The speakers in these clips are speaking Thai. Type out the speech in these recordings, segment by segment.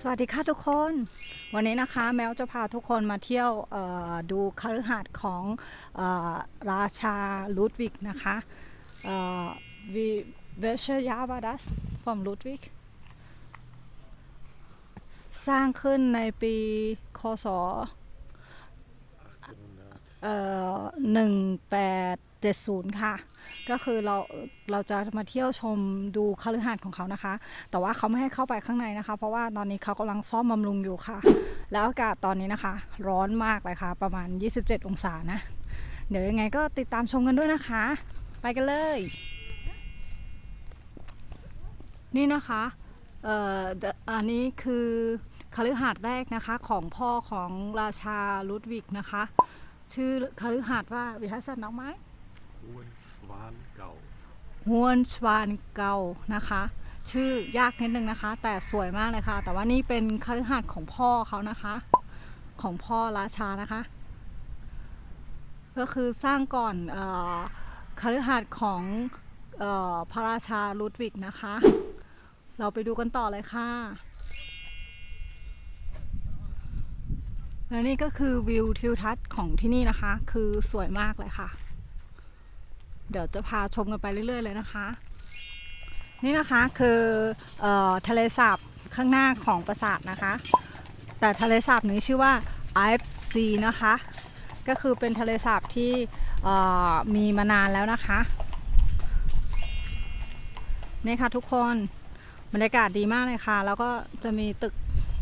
สวัสดีค่ะทุกคน วันนี้นะคะแมวจะพาทุกคนมาเที่ยวดูคฤหาสน์ของอราชาลูดวิกนะคะวีเวเชยาบาดัสฟอมลูดวิกสร้างขึ้นในปีคศเอ่อ 70 ค่ะ ก็คือเราเราจะมาเที่ยวชมดูคฤหาสน์ของเขานะคะ แต่ว่าเขาไม่ให้เข้าไปข้างในนะคะ เพราะว่าตอนนี้เขากำลังซ่อมบำรุงอยู่ค่ะ แล้วอากาศตอนนี้นะคะ ร้อนมากเลยค่ะ ประมาณ 27 องศานะ เดี๋ยวยังไงก็ติดตามชมกันด้วยนะคะ ไปกันเลย นี่นะคะเอ่ออันนี้คือคฤหาสน์แรกนะคะของพ่อของราชาลุดวิกนะคะ ชื่อคฤหาสน์ว่าวิทัศน์น้องไม้ Hohen Schwan Gau. ฮวนชวานเก่านะคะ ชื่อยากนิดนึงนะคะ แต่สวยมากเลยค่ะ แต่ว่านี่เป็นคฤหาสน์ของพ่อเขานะคะ ของพ่อราชานะคะ ก็คือสร้างก่อนออคฤหาสน์ของออพระราชาลุดวิกนะคะ เราไปดูกันต่อเลยค่ะและนี่ก็คือวิวทิวทัศน์ของที่นี่นะคะ คือสวยมากเลยค่ะ เดี๋ยวจะพาชมกันไปเรื่อย ๆ เลยนะคะ นี่นะคะคือออทะเลสาบข้างหน้าของปราสาทนะคะ แต่ทะเลสาบนี้ชื่อว่าไอฟ์ซีนะคะ ก็คือเป็นทะเลสาบที่มีมานานแล้วนะคะนี่ค่ะทุกคนบรรยากาศดีมากเลยค่ะ แล้วก็จะมีตึก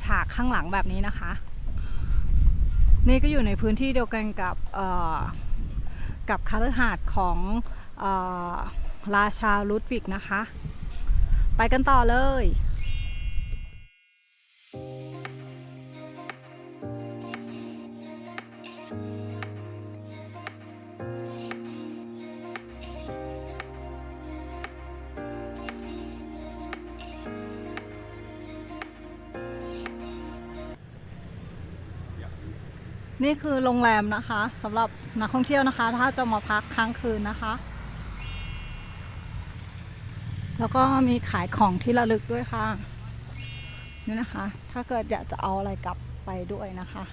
ฉากข้างหลังแบบนี้นะคะ นี่ก็อยู่ในพื้นที่เดียวกันกับ กับคฤหาสน์ของอราชาลุดวิกนะคะ ไปกันต่อเลย นี่คือโรงแรมนะคะสำหรับนักท่องเที่ยวนะคะ ถ้าจะมาพักค้างคืนนะคะ แล้วก็มีขายของที่ระลึกด้วยค่ะนี่นะคะ ถ้าเกิดอยากจะเอาอะไรกลับไปด้วยนะคะ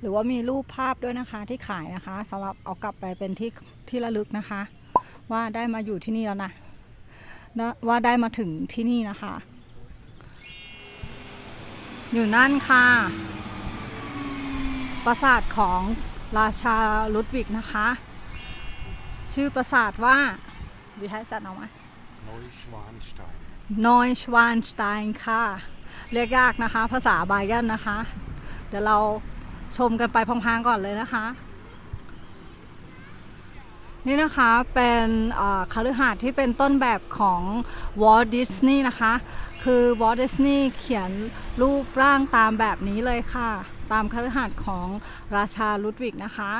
หรือว่ามีรูปภาพด้วยนะคะที่ขายนะคะสำหรับเอากลับไปเป็นที่ที่ระลึกนะคะ ว่าได้มาอยู่ที่นี่แล้วนะว่าได้มาถึงที่นี่นะคะ อยู่นั่นค่ะ ปราสาทของราชาลุดวิกนะคะ ชื่อปราสาทว่าวิทยาศาสตร์เอาไหม Neuschwanstein. นอยชวานสไตน์ค่ะ เรียกยากนะคะ ภาษาบายันนะคะ เดี๋ยวเราชมกันไปพลางๆก่อนเลยนะคะ นี่นะคะเป็นคฤหาสน์ที่เป็นต้นแบบของวอลดิสนีย์นะคะ คือวอลดิสนีย์เขียนรูปร่างตามแบบนี้เลยค่ะ ตามคฤหาสน์ของราชาลุดวิกนะคะ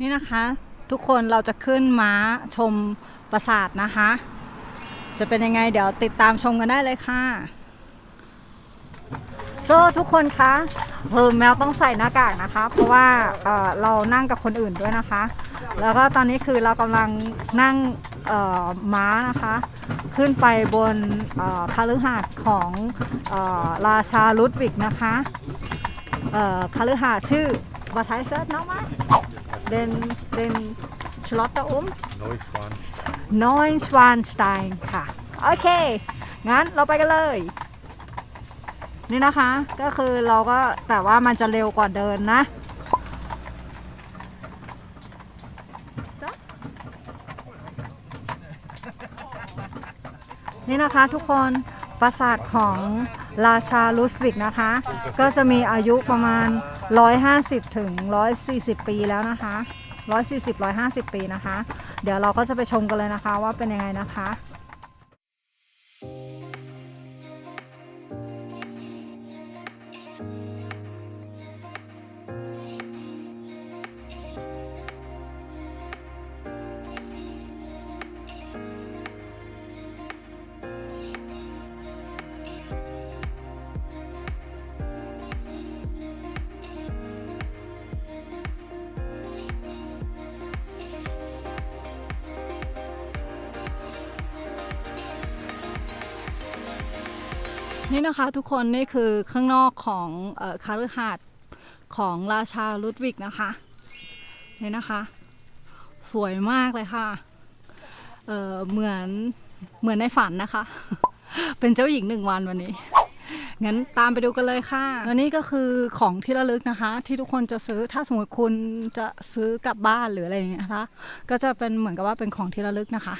นี่นะคะทุกคนเราจะขึ้นม้าชมปราสาทนะคะ จะเป็นยังไงเดี๋ยวติดตามชมกันได้เลยค่ะ โซ่ทุกคนคะเออแมวต้องใส่หน้ากากนะคะ เพราะว่าเอ่อเรานั่งกับคนอื่นด้วยนะคะ แล้วก็ตอนนี้คือเรากำลังนั่งเอ่อม้านะคะ ขึ้นไปบนเอ่อคฤหาสน์ของเอ่อราชาลุดวิกนะคะเอ่อคฤหาสน์ชื่อบัตไทเซอร์น้องมาเดนเดนชลอตเตอร์อุม Neuschwanstein. นอยชวานสไตน์ค่ะ โอเค งั้นเราไปกันเลย นี่นะคะก็คือเราก็แต่ว่ามันจะเร็วกว่าเดินนะนี่นะคะทุกคนปราสาทของราชาลุสวิกนะคะ ก็จะมีอายุประมาณ 150 ถึง 140 ปีแล้วนะคะ 140 150 ปีนะคะ เดี๋ยวเราก็จะไปชมกันเลยนะคะว่าเป็นยังไงนะคะ นี่นะคะทุกคนนี่คือข้างนอกของออคาลือหาดของราชาลุดวิกนะคะนี่นะคะ สวยมากเลยค่ะเเหมือนเหมือนในฝันนะคะ เป็นเจ้าหญิงหนึ่งวันวันนี้งั้นตามไปดูกันเลยค่ะและนี่ก็คือของที่ระลึกนะคะ ที่ทุกคนจะซื้อถ้าสมมติคุณจะซื้อกลับบ้านหรืออะไรอย่างเงี้ยนะคะ ก็จะเป็นเหมือนกับว่าเป็นของที่ระลึกนะคะ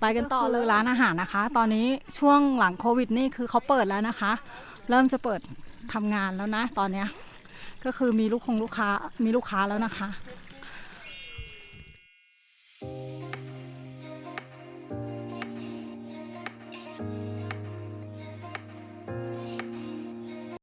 ไปกันต่อเลยร้านอาหารนะคะ ตอนนี้ช่วงหลังโควิดนี่คือเขาเปิดแล้วนะคะ เริ่มจะเปิดทำงานแล้วนะ ตอนเนี้ยก็คือมีลูกคงลูกค้ามีลูกค้าแล้วนะคะ